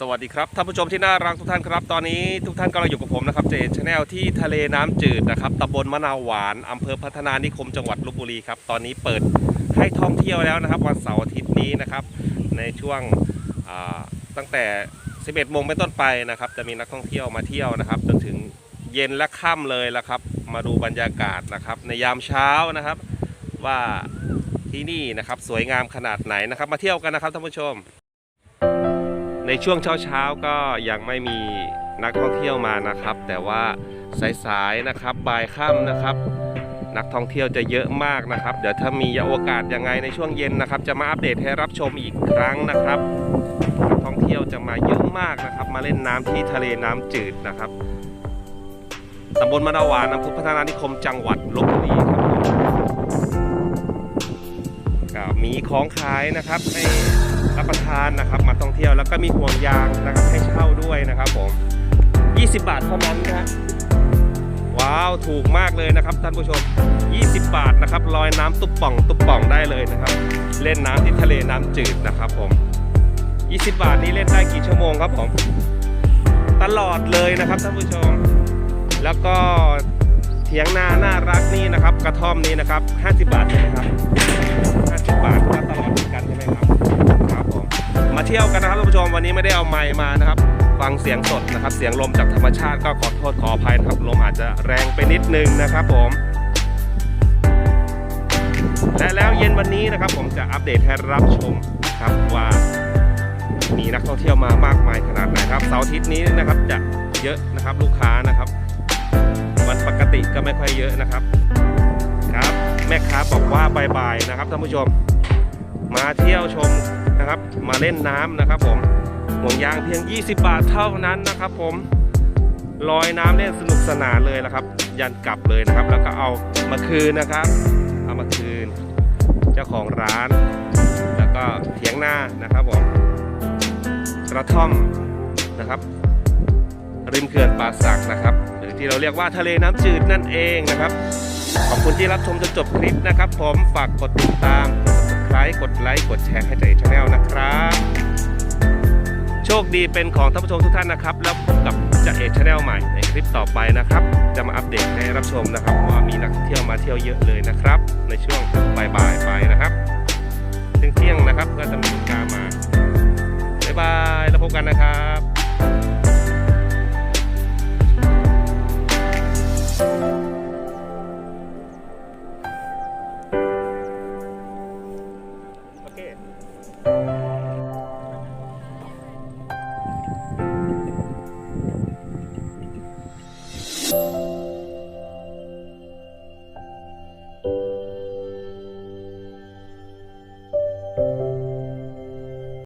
สวัสดีครับท่านผู้ชมที่น่ารักทุกท่านครับ ตอนนี้ทุกท่านกำลังอยู่กับผมนะครับเจนชาแนลที่ทะเลน้ำจืดนะครับตำบลมะนาวหวานอำเภอพัฒนานิคมจังหวัดลบบุรีครับตอนนี้เปิดให้ท่องเที่ยวแล้วนะครับ วันเสาร์อาทิตย์นี้นะครับ ในช่วงตั้งแต่ 11โมงเป็นต้นไปนะครับ จะมีนักท่องเที่ยวมาเที่ยวนะครับ จนถึงเย็นและค่ำเลยละครับ มาดูบรรยากาศนะครับ ในยามเช้านะครับ ว่าที่นี่นะครับสวยงามขนาดไหนนะครับ มาเที่ยวกันนะครับท่านผู้ชม ในช่วงเช้าๆก็ยังไม่มีนักท่องเที่ยวมานะครับ แต่ว่าสายๆนะครับบ่ายค่ำนะครับ นักท่องเที่ยวจะเยอะมากนะครับ เดี๋ยวถ้ามีโอกาสยังไงในช่วงเย็นนะครับ จะมาอัปเดตให้รับชมอีกครั้งนะครับนักท่องเที่ยวจะมาเยอะมากนะครับ มาเล่นน้ำที่ทะเลน้ำจืดนะครับตำบลมะนาวหวานอำเภอพัฒนานิคมจังหวัดลบบุรี มีของขายนะครับให้รับประทานนะครับ มาท่องเที่ยวแล้วก็มีห่วงยางนะครับให้เช่าด้วยนะครับผม 20 บาทเท่านั้นนะว้าวถูกมากเลยนะครับท่านผู้ชม 20 บาทนะครับลอยน้ำตุ๊บป่องตุ๊บป่องได้เลยนะครับ เล่นน้ำที่ทะเลน้ำจืดนะครับผม 20 บาทนี้เล่นได้กี่ชั่วโมงครับผม ตลอดเลยนะครับท่านผู้ชม แล้วก็เถียงนาน่ารักนี่นะครับ กระท่อมนี้นะครับ 50 บาทใช่ไหมครับ เที่ยวกันนะครับท่านผู้ชมวันนี้ไม่ได้เอาไมค์มานะครับ ฟังเสียงสดนะครับ เสียงลมจากธรรมชาติก็ขอโทษขออภัยนะครับลมอาจจะแรงไปนิดนึงนะครับผมและแล้วเย็นวันนี้นะครับ ผมจะอัปเดตให้รับชมครับว่ามีนักท่องเที่ยวมามากมายขนาดไหนครับเสาร์อาทิตย์นี้นะครับจะเยอะนะครับลูกค้านะครับ วันปกติก็ไม่ค่อยเยอะนะครับครับ แม่ค้าบอกว่าบายๆนะครับท่านผู้ชม มาเที่ยวชมนะครับ มาเล่นน้ำนะครับ ผมห่วงยางเพียง 20 บาทเท่านั้นนะครับ ผมลอยน้ำเล่นสนุกสนานเลยนะครับ ยันกลับเลยนะครับ แล้วก็เอามาคืนนะครับ เอามาคืน เจ้าของร้าน แล้วก็เถียงหน้านะครับผมกระท่อมนะครับ ริมเขื่อนป่าสักนะครับ หรือที่เราเรียกว่าทะเลน้ำจืดนั่นเองนะครับขอบคุณที่รับชมจนจบคลิปนะครับ ผมฝากกดติดตาม กด subscribe กดไลค์กดแชร์ให้ใจชาแนลนะครับ โชคดีเป็นของท่านผู้ชมทุกท่านนะครับ แล้วพบกับจะเอกชาแนลใหม่ในคลิปต่อไปนะครับ จะมาอัปเดตให้รับชมนะครับว่ามีนักเที่ยวมาเที่ยวเยอะเลยนะครับ ในช่วงบ่ายๆไปนะครับเที่ยงๆนะครับก็จะมีลูกค้ามาบ๊ายบายแล้วพบกันนะครับ